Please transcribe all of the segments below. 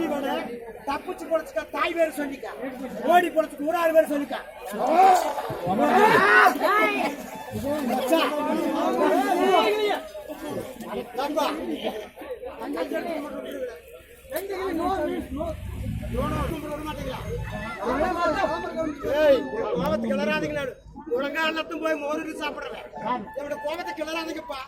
பொழச்சுக்க தாய் பேர் சொல்லிக்க ஓடி பொழச்சுக்க ஒரு ஆறு பேர் சொல்லிக்க மச்சா. தம்பா. ஒழுங்கா எல்லாத்தையும் போய் மோதிட்டு சாப்பிடுறேன். என்னோட கோபத்தை கிளறாதீங்கப்பா.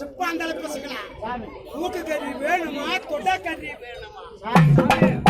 சிப்பா அந்த அளவுக்கு பசங்களா? மூக்கு கறி வேணுமா? கொட்டை கறி வேணுமா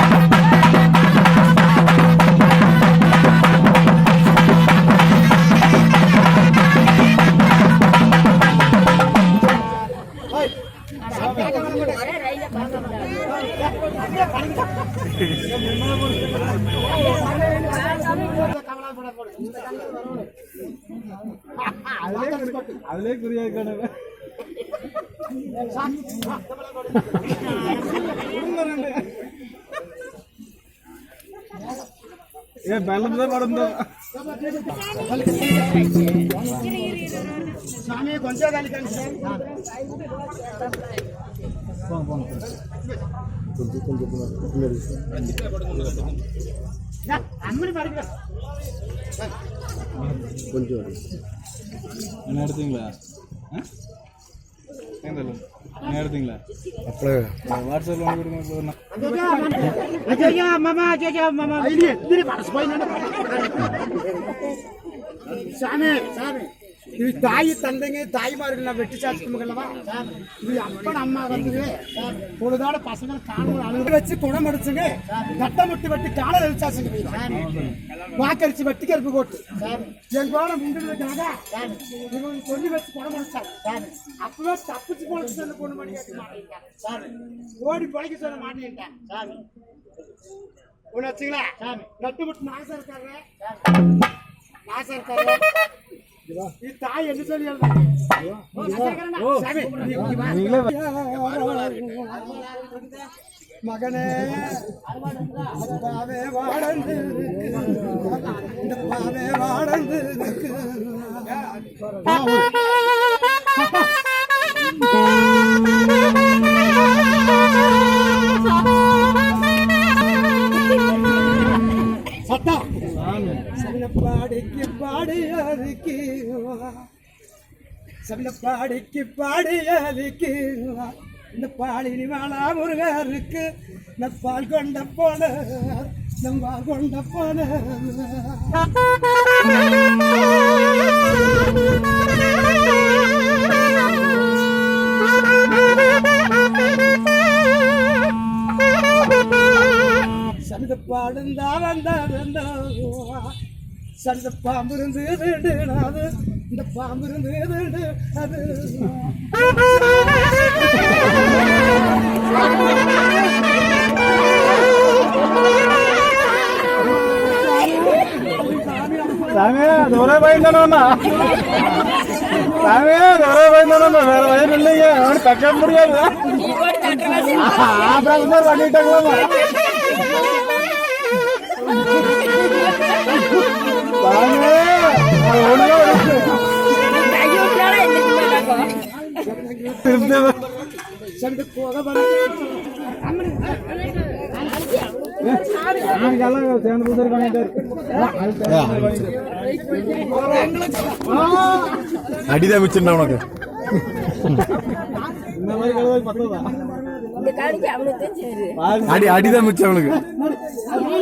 சொல்லி ஓடிப்போ. ஓடிப்போ, ஊரார் பேர் சொல்லிக்கோ. ஏய், சிப்பாந்தா அப்பாயா. கொஞ்சம் சிப்பாந்தா பையா. எடா, கொஞ்சம் அதிலே கொஞ்சம் என்ன எடுத்தீங்களா? என்ன எடுத்தீங்களா? அப்படியே. வாட்ஸ்அப்பில் வாங்கி மாமா. அஜயா மாமா சாமி சாமி. இது தாய் தந்தைங்க தாய்மார்கள் நான் வெட்டி சாச்சுக்கலவா இது அப்பன் அம்மா வந்து பொழுதோட பசங்க காலம் அழுக வச்சு குணம் அடிச்சுங்க கட்டை முட்டி வெட்டி காலை எழுச்சாச்சுங்க வாக்கரிச்சு வெட்டி கருப்பு போட்டு என் கூட முண்டுறதுக்காக இவங்க சொல்லி வச்சு குணம் அடிச்சாங்க. அப்பவே தப்பிச்சு பொழைச்சு சொல்ல பொண்ணு மணி கேட்க ஓடி பொழைக்க சொல்ல மாட்டேன் சாமி ஒண்ணு வச்சுங்களா நட்டு முட்டு நாசம் இருக்காரு நாசம் இருக்காரு தாய் என்று சொல்லி மகனே பாவே வாடந்து வாடந்து பாடி அதுக்கு பாடிக்கு பாடி அதுக்கு இந்த பாலினி வாழா முருகருக்கு இந்த பால் கொண்ட போல நம் பால் கொண்ட போல. சந்த பாடுந்தா வந்தா வந்தா. சந்த பாம்பு இருந்து அது இந்த பாம்பு இருந்து அது சாமி தூர பயந்தானோண்ணா சாமி தூர பயந்தானோண்ணா வேற வயல் இல்லைங்க அவனு தக்க முடியாது பண்ணிட்டாங்களா அடிதான் அவனுக்கு தான் அடி அடிதான் மிச்சம் உனக்கு. அவனுக்கு